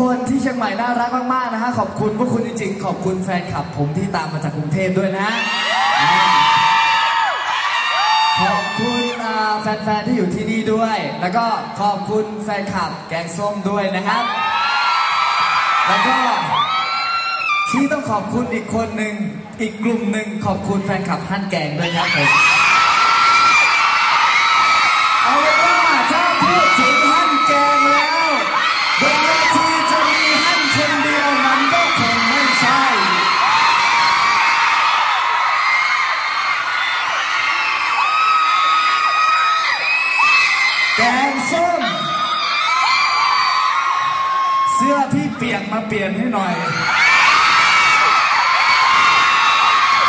คนที่เชียงใหม่น่ารักมากๆนะฮะขอบคุณพวกคุณจริงๆ ขอบคุณแฟนคลับ ผมที่ตามมาจากกรุงเทพด้วยนะ ขอบคุณแฟนๆที่อยู่ที่นี่ด้วย แล้วก็ขอบคุณแฟนคลับแกงส้มด้วยนะครับ แล้วก็ที่ต้องขอบคุณอีกคนหนึ่งอีกกลุ่มหนึ่งขอบคุณแฟนคลับฮั่นแกงด้วยครับผม ส้ม เสื้อที่เปียกมาเปลี่ยนให้หน่อย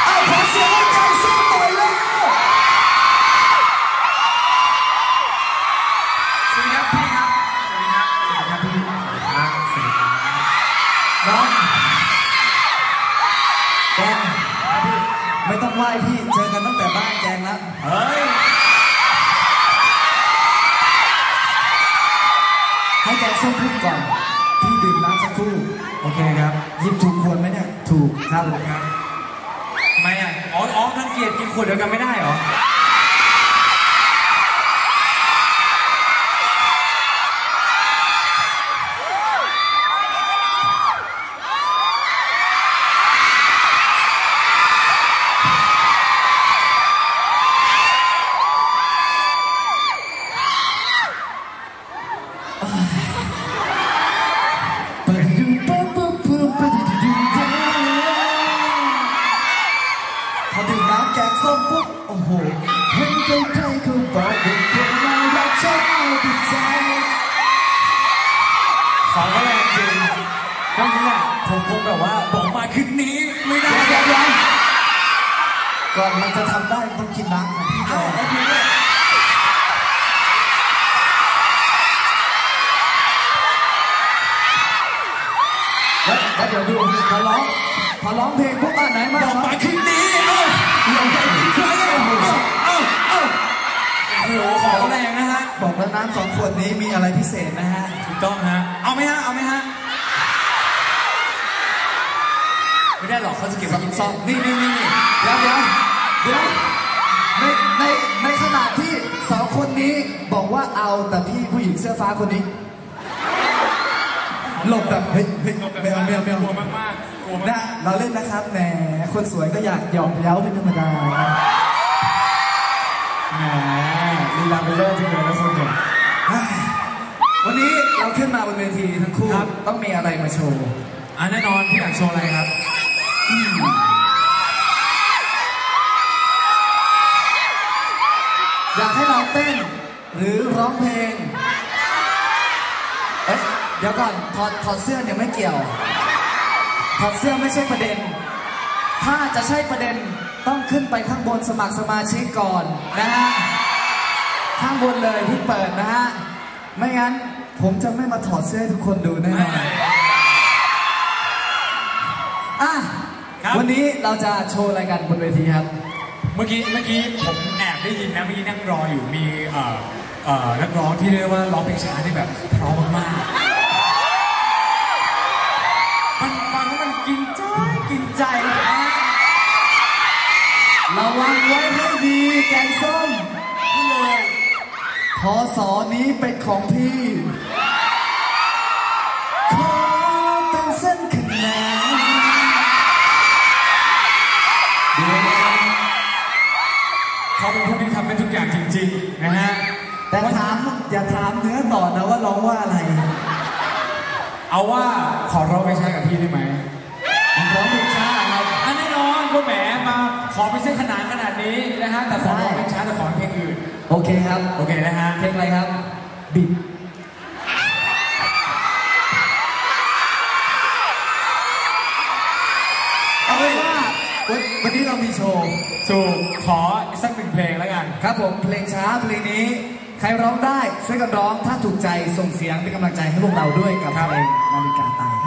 เอาขอเสียงให้แกงส้มหน่อยแล้วสวัสดีครับพี่ครับ สวัสดีครับ สวัสดีครับพี่ครับสวัสดีครับน้องแกงไม่ต้องไหว้พี่ เจอกันตั้งแต่บ้านแกงแล้วเฮ้ย ให้แกงส้มพูดก่อนพี่ดื่มน้ำสักครู่โอเคครับหยิบถูกควรไหมเนี่ยถูกครับครับทำไมอะ อ๋ออ๋อรังเกียจกินขวดเดียวกันไม่ได้เหรอ ใครๆเขาบอกว่าคนารักชอบติดใจขอก็แรงจริงก็นี่แหละผมคงแบบว่าบอกมาคืนนี้ไม่ได้เดี๋ยวเดี๋ยวเดี๋ยวก่อนมันจะทำได้ต้องกินน้ำของพี่ก่เอ้าอนโอเคเนี่ยแล้วเดี๋ยวดูพอร้อง พอร้องเพลงปุ๊บอะไหนมาบอกร้องมาคืนนี้เอ้าลงใจอีกครั้งเอ้าเอ้าเอ้าโอ้โหขอแรงนะฮะ บอกแล้วน้ำสองขวดนี้มีอะไรพิเศษนะฮะ ถูกต้องฮะ เอาไหมฮะ เอาไหมฮะ ไม่ได้หรอกเขาจะเก็บไว้กินสซ่องมนี่นี่นี่เดี๋ยวเดี๋ยวเดี๋ยวในในในขณะที่สองคนนี้บอกว่าเอาแต่พี่ผู้หญิงเสื้อฟ้าคนนี้หลบแบบเฮ้ยเฮ้ยไม่เอาไม่เอาไม่เอากลัวมากๆกลัวมาก นะเราเล่นนะครับแหมคนสวยก็อยากหยอกเย้าเป็นธรรมดาแหมลีลาเป็นเลิศจริงเลยนะคุณเนี่ยวันนี้เราขึ้นมาบนเวทีทั้งคู่ครับต้องมีอะไรมาโชว์อะแน่นอนพี่อยากโชว์อะไรครับอยากให้เราเต้น หรือร้องเพลงเอ๊ะเดี๋ยวก่อนถอดถอดเสื้อเนี่ยไม่เกี่ยว ถอดเสื้อไม่ใช่ประเด็น ถ้าจะใช่ประเด็นต้องขึ้นไปข้างบนสมัครสมาชิกก่อนนะฮะ ข้างบนเลยที่เปิดนะฮะ ไม่งั้นผมจะไม่มาถอดเสื้อให้ทุกคนดูแน่นอนอะครับ วันนี้เราจะโชว์อะไรกันบนเวทีครับ เมื่อกี้เมื่อกี้ผมแอบได้ยินนะเมื่อกี้นั่งรออยู่มีเอ่อเอ่อนักร้องที่เรียกว่าร้องเพลงช้าที่แบบเพราะมากๆ กินใจกินใจนะระวังไว้ให้ดีแกงส้มนี่เลยพอสอนี้เป็นของพี่ขอเป็นเส้นขนานเดี๋ยวนะเขาเป็นผู้ที่ทำได้ทุกอย่างจริงๆนะฮะแต่ถามอย่าถามเนื้อต่อนะว่าร้องว่าอะไร เอาว่าขอร้องเพลงช้ากับพี่ได้ไหม อเป็นเส้นขนานขนาดนี้นะฮะแต่ขอร้องเพลงช้าแต่ขอเพลงอื่น โอเคครับ โอเคนะฮะเพลงอะไรครับ บิดเอาไว้ว่าวันวันนี้เรามีโชว์ถูกขออีกสักหนึ่งเพลงแล้วกัน ครับผมเพลงช้าเพลงนี้ ใครร้องได้ช่วยกันร้องถ้าถูกใจส่งเสียงเป็นกำลังใจให้พวกเราด้วยกับครับเพลงนาฬิกาตาย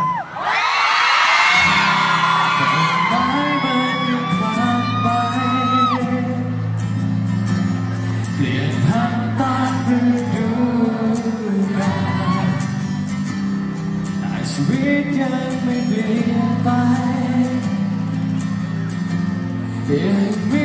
Give me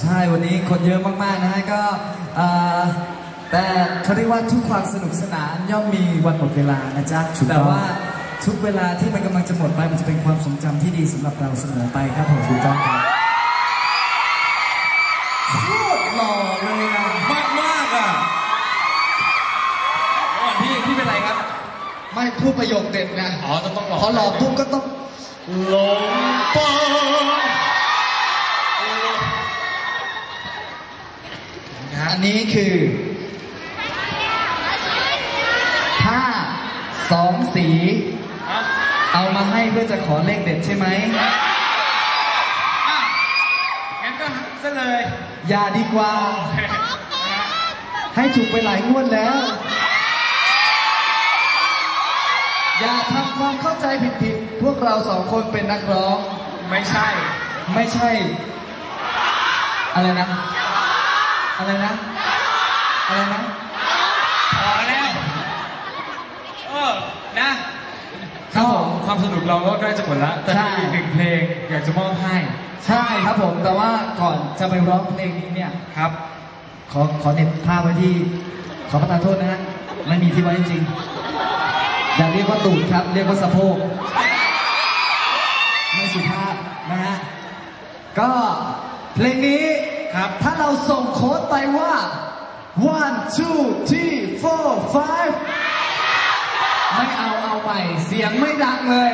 ใช่วันนี้คนเยอะมากๆนะฮะก็แต่เขาเรียกว่าทุกความสนุกสนานย่อมมีวันหมดเวลานะจ๊ะแต่ว่าทุกเวลาที่มันกำลังจะหมดไปมันจะเป็นความทรงจำที่ดีสำหรับเราเสมอไปครับผมถูกต้องครับหล่อเลยมากมากอะพี่พี่เป็นไรครับ ไม่พูดประโยคเด็ดนะอ๋อต้องต้องหล่พอหล่อปุ๊บก็ต้องหลงปอ อันนี้คือผ้าสองสี เอามาให้เพื่อจะขอเลขเด็ดใช่ไหมงั้นก็ซะเลย อย่าดีกว่า ให้ถูกไปหลายงวดแล้ว อย่าทำความเข้าใจผิดๆ พวกเราสองคนเป็นนักร้อง ไม่ใช่ ไม่ใช่ อะไรนะ อะไรนะ อะไรนะพอแล้ว เออ นะ ครับผมความสนุกเราก็ใกล้จะหมดละแต่มีอีกหนึ่งเพลงอยากจะมอบให้ ใช่ครับผม แต่ว่าก่อนจะไปร้องเพลงนี้เนี่ย ครับ ขอขอเน็บภาพไว้ที่ ขอประทานโทษนะฮะ ไม่มีที่ไว้จริงอย่าเรียกว่าตูดครับ เรียกว่าสะโพก ไม่สุภาพนะฮะ ก็เพลงนี้ ครับ ถ้าเราส่งโค้ดไปว่า one two three four five ไม่เอาเอาใหม่เสียงไม่ดังเลย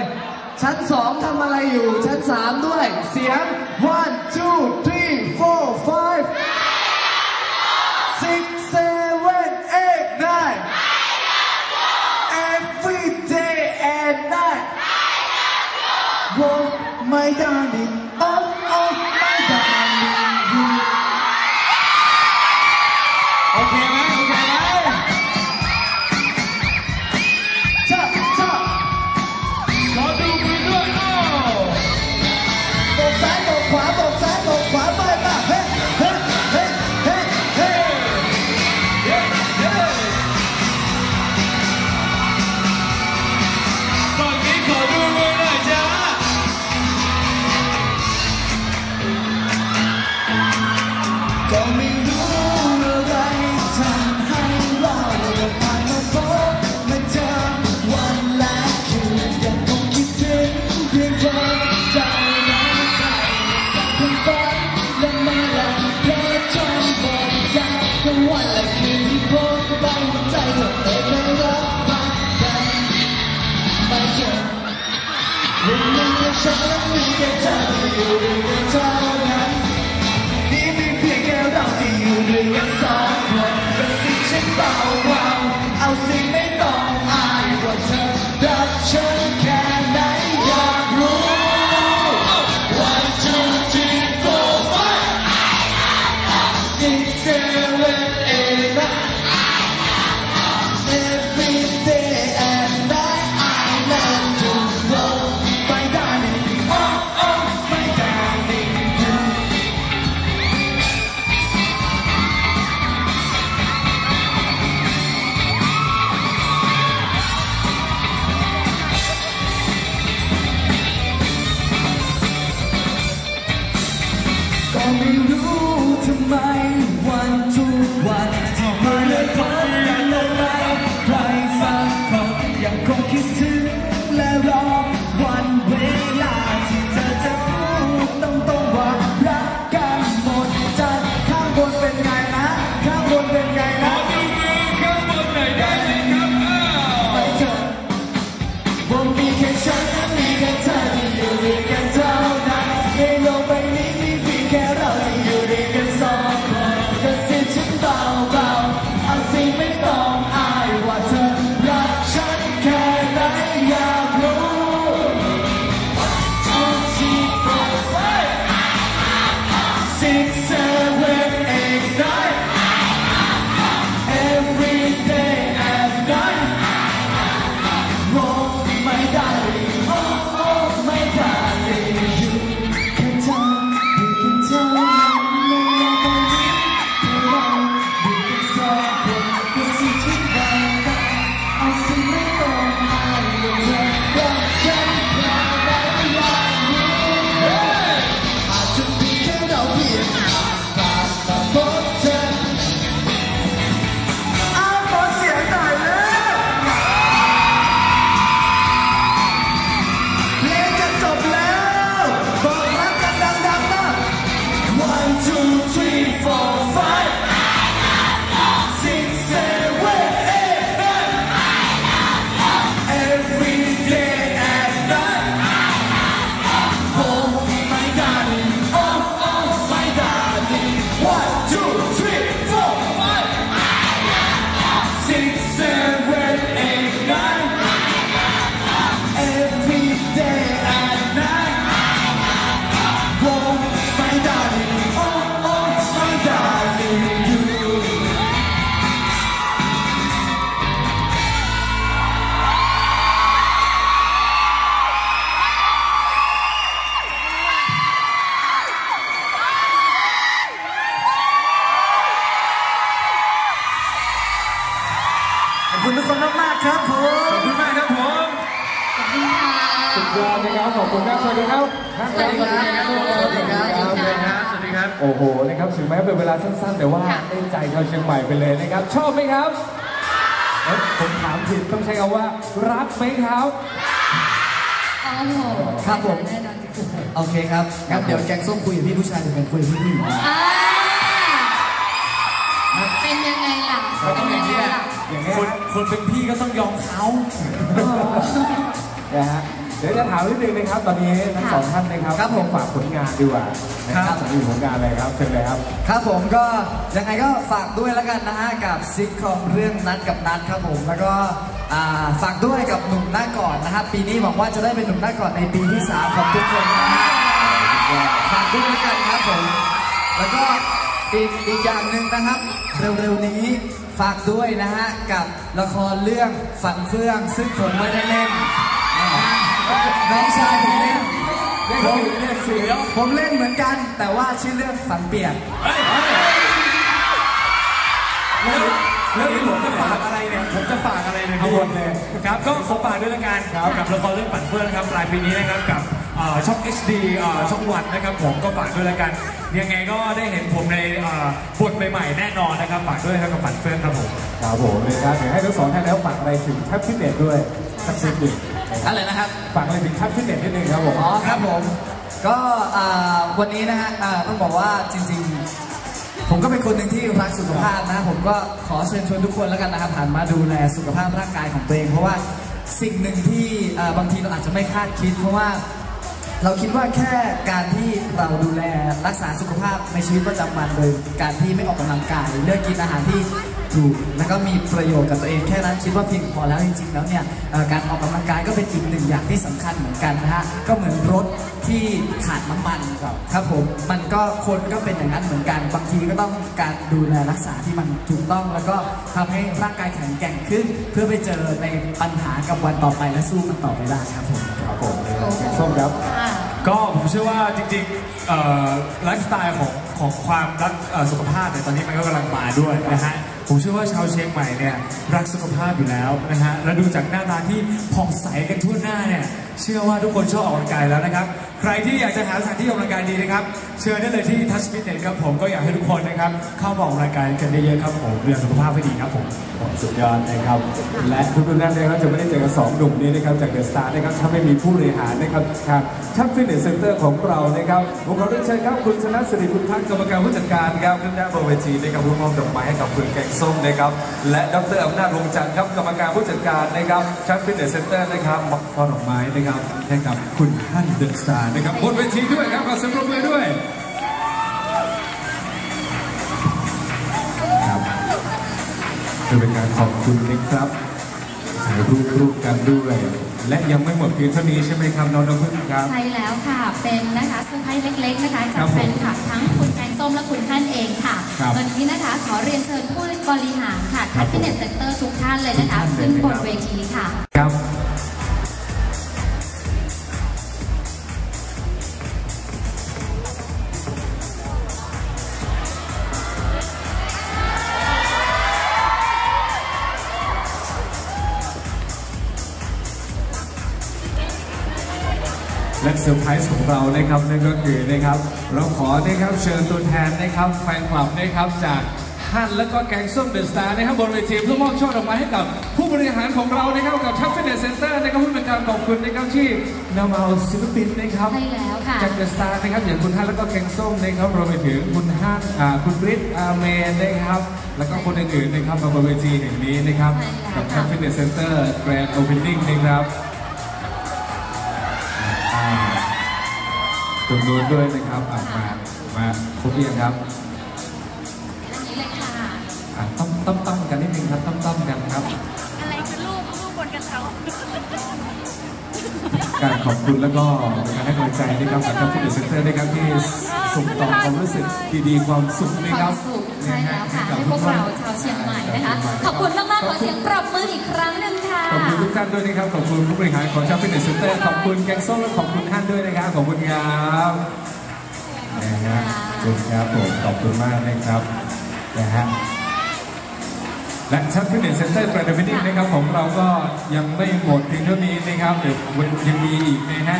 ชั้นสองทำอะไรอยู่ ชั้นสามด้วย เสียง one two three four five six seven eight nine every day and night Oh my darling oh oh my darling ลาสั้นๆ แต่ว่าได้ใจชาวเชียงใหม่ไปเลยนะครับ ชอบไหมครับเอ้ยผมถามผิดต้องใช้คำว่า รักไหมครับโอ้โหครับผมแน่นอนจริงๆโอเคครับงั้นเดี๋ยวแกงส้มคุยกับพี่ผู้ชายเดี๋ยวกันคุยกับพี่ผู้หญิงอ่าเป็นยังไงล่ะก็ต้องอย่างนี้แหละอย่างนี้คนฮะคนเป็นพี่ก็ต้องยอมเขานะฮะ เดี๋ยวจะถามนิดนึงนะครับ ตอนนี้ทั้งสองท่านนะครับครับผมฝากผลงานดีกว่านะครับมีผลงานอะไรครับเชิญเลยครับ ครับผมก็ยังไงก็ฝากด้วยแล้วกันนะฮะกับซิทคอมเรื่องนัดกับนัดครับผมแล้วก็อ่าฝากด้วยกับหนุ่มหน้าก่อนนะครับปีนี้หวังว่าจะได้เป็นหนุ่มหน้าก่อนในปีที่สามของทุกคนนะฮะฝากด้วยแล้วกันครับผมแล้วก็อีกอีกอย่างหนึ่งนะครับ เร็วๆนี้ฝากด้วยนะฮะกับละครเรื่องฝันเฟื่องซึ่งผมไม่ได้เล่น นะฮะน้องชายผมเล่นผมเล่นสิผมเล่นเหมือนกัน แต่ว่าชื่อเรื่องฝันเปียกแล้วนี่ผมจะฝากอะไรเนี่ย ผมจะฝากอะไรเนี่ยเอาหมดเลยครับ ก็ขอฝากด้วยละกันครับกับละครเรื่องปั่นเฟื่องนะครับปลายปีนี้นะครับกับเอ่อช่อง HD เอ่อช่องวันนะครับผมก็ฝากด้วยละกัน ยังไงก็ได้เห็นผมในเอ่อบทใหม่ๆแน่นอนนะครับฝากด้วยครับกับปั่นเฟื่องครับผม ครับผมนะครับเดี๋ยวให้ทั้งสองท่านแล้วฝากอะไรถึงแท็บฟิตเนสด้วยสักนิดหนึ่ง อะไรนะครับ ฝากอะไรถึงแท็บฟิตเนสนิดนึงครับผม อ๋อครับผม ก็อ่าวันนี้นะฮะอ่าต้องบอกว่าจริง ๆ ผมก็เป็นคนหนึ่งที่รักสุขภาพนะ ผมก็ขอเชิญชวนทุกคนแล้วกันนะครับหันมาดูแลสุขภาพร่างกายของตัวเอง เพราะว่าสิ่งหนึ่งที่อ่าบางทีเราอาจจะไม่คาดคิด เพราะว่าเราคิดว่าแค่การที่เราดูแลรักษาสุขภาพในชีวิตประจำวันโดยการที่ไม่ออกกำลังกายเลือกกินอาหารที่ ถูกแล้วก็มีประโยชน์กับตัวเองแค่นั้นคิดว่าเพียงพอแล้วจริงๆแล้วเนี่ยเอ่อการออกกำลังกายก็เป็นอีกหนึ่งอย่างที่สำคัญเหมือนกันนะฮะก็เหมือนรถที่ขาดน้ำมันครับครับผมมันก็คนก็เป็นอย่างนั้นเหมือนกันบางทีก็ต้องการดูแลรักษาที่มันถูกต้อง แล้วก็ทำให้ร่างกายแข็งแกร่งขึ้น เพื่อไปเจอในปัญหากับวันต่อไปและสู้มันต่อไปได้ครับผม ครับผมนะครับแกงส้มครับอ่าก็ผมเชื่อว่าจริงๆเอ่อไลฟ์สไตล์ของของความรักเอ่อสุขภาพเนี่ยตอนนี้มันก็กำลังมาด้วยนะฮะ ผมเชื่อว่าชาวเชียงใหม่เนี่ยรักสุขภาพอยู่แล้วนะฮะและดูจากหน้าตาที่ผ่องใสกันทั่วหน้าเนี่ย เชื่อว่าทุกคนชอบออกกำลังกายแล้วนะครับ ใครที่อยากจะหาสถานที่ออกกำลังกายดีนะครับ เชิญได้เลยที่ทัชฟิตเนสครับผมก็อยากให้ทุกคนนะครับเข้ามาออกกำลังกายกันเยอะๆครับผมเรื่องสุขภาพให้ดีครับผมสุดยอดนะครับ และทุกท่านนะครับจะไม่ได้เจอกับสองหนุ่มนี้นะครับจากเดอะสตาร์นะครับถ้าไม่มีผู้บริหารนะครับทางชักฟิตเนสเซ็นเตอร์ของเรานะครับผมขอเรียนเชิญครับคุณชนะสิริคุณทักษ์กรรมการผู้จัดการครับขึ้นด้านบนเวทีนะครับผู้มอบดอกไม้ให้กับคุณแกงส้มนะครับและดรอำนาจวงศ์จันทร์ครับกรรมการผู้จัดการนะครับชักฟิตเนสเซ็นเตอร์นะครับมอบดอกไม้นะครับให้กับคุณท่านเดอะสตาร์นะครับบนเวทีด้วยครับขอเสียงปรบมือด้วยครับเพื่อเป็นการขอบคุณนะครับถ่ายรูปรูปกันด้วยและยังไม่หมดเพียงเท่านี้ใช่ไหมครับน้องน้ำพึ่งครับ ใช่แล้วค่ะ เป็นนะคะเซอร์ไพรส์เล็ก ๆ นะคะจากแฟนคลับทั้งคุณแกงส้มและคุณท่านเองค่ะครับวันนี้นะคะขอเรียนเชิญผู้บริหารค่ะครัทับฟิตเนสเซ็นเตอร์ทุกท่านเลยนะคะ ขึ้นบนเวทีค่ะครับ อร์ไพรส์ของเรานะครับนั่นก็คือนะครับ เราขอนะครับเชิญตัวแทนนะครับแฟนคลับนะครับจากฮั่นและก็แกงส้มเดอะสตาร์นะครับบนเวทีเพื่อมอบช่อดอกไม้ให้กับผู้บริหารของเรานะครับกับทัฟฟิตเนสเซ็นเตอร์นะครับเพื่อเป็นการขอบคุณนะครับที่นำเอาศิลปินนะครับใช่แล้วค่ะจากเดอะสตาร์นะครับอย่างคุณฮั่นแล้วก็แกงส้มนะครับรวมไปถึงคุณฮั่นอ่าคุณบริทอาเมนนะครับแล้วก็คนอื่นๆนะครับมาบนเวทีแห่งนี้นะครับใช่แล้วกับค่ะทัฟฟิตเนสเซ็นเตอร์แกรนด์โอเพนนิ่งนะครับ ตรงนู้นด้วยนะครับอะมา มาพบเรียงครับอันนี้เลยค่ะ อะต้อมต้อมต้อมกันนิดนึงครับต้อมต้อมกันครับ อะไรคือลูกลูกบนกระเช้าการขอบคุณแล้วก็การให้กำลังใจนะครับกับทางผู้ดูเซ็นเตอร์นะครับที่ส่งต่อความรู้สึกดีๆความสุขนะคครัวาบมสุขใช่แล้วค่ะกับให้พวกเราชาว เชียงใหม่นะคะ ขอบคุณมากๆขอเสียงปรบมืออีกครั้งหนึ่งค่ะ ขอบคุณทุกท่านด้วยนะครับ ขอบคุณผู้บริหารของชาวฟิตเนสเซ็นเตอร์ ขอบคุณแกงส้มและขอบคุณท่านด้วยนะครับ ขอบคุณครับนะฮะขอบคุณครับผม ขอบคุณมากนะครับนะฮะและชัดฟิตเนสเซ็นเตอร์แกรนด์วินิ่งนะครับของเราก็ยังไม่หมดเพียงเท่านี้นะครับเดี๋ยววันยังมีอีกนะฮะ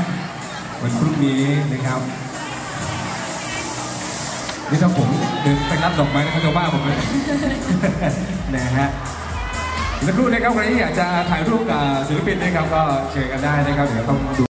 วันพรุ่งนี้นะครับ นี่ถ้าผมเดินไปรับดอกไม้นะเขาจะว่าผมเลย นะฮะสักครู่นะครับใครที่อยากจะถ่ายรูปกับศิลปินนะครับก็เชิญกันได้นะครับเดี๋ยวต้องดู